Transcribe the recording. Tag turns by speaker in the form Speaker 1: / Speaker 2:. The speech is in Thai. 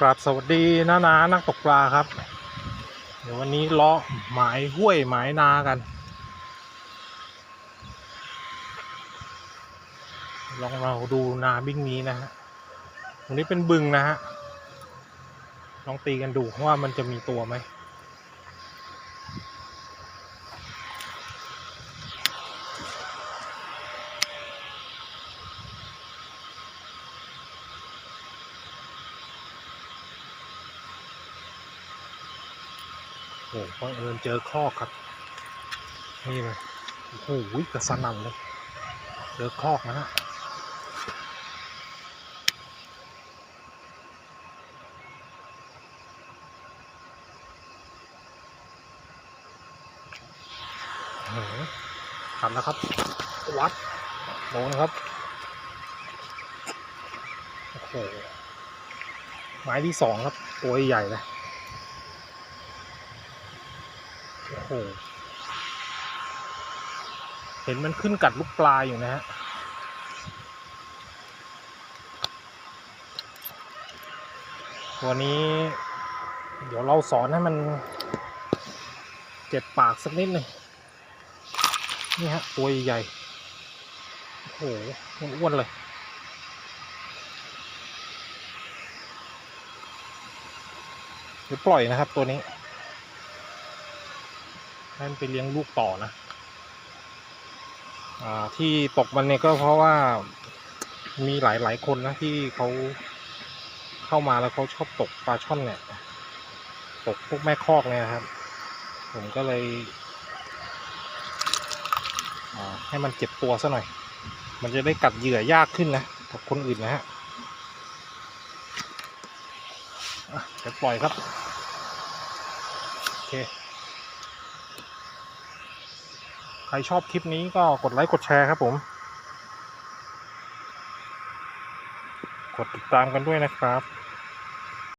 Speaker 1: กราบสวัสดีนานานักตกปลาครับ เดี๋ยววันนี้เลาะหมายห้วยหมายนากันลองเราดูนาบิ้งนี้นะฮะตรงนี้เป็นบึงนะฮะลองตีกันดูว่ามันจะมีตัวไหม โอ้โหบังเอิญเจอคอกครับ นี่เลยโอ้โหกระสนั่นเลยเจอคอกนะฮะโอ้โหตัดแล้วครับ วัดโดนครับ โอ้โหไม้ที่สองครับ ตัวใหญ่เลย โอ้โห เห็นมันขึ้นกัดลูกปลาอยู่นะฮะ ตัวนี้ เดี๋ยวเราสอนให้มันเจ็บปากสักนิดหนึ่งนี่ฮะ ตัวใหญ่โอ้โหอ้วนๆเลยเดี๋ยวปล่อยนะครับตัวนี้ ให้มันไปเลี้ยงลูกต่อนะอ่าที่ตกมันเนี่ยก็เพราะว่ามีหลายหลายคนนะที่เขาเข้ามาแล้วเขาชอบตกปลาช่อนเนี่ย ตกพวกแม่คอกเนี่ยครับ ผมก็เลยอ่าให้มันเจ็บตัวซะหน่อย มันจะได้กัดเหยื่อยากขึ้นนะกับคนอื่นนะฮะอะปล่อยครับ โอเค ใครชอบคลิปนี้ก็กดไลค์กดแชร์ครับผม กดติดตามกันด้วยนะครับ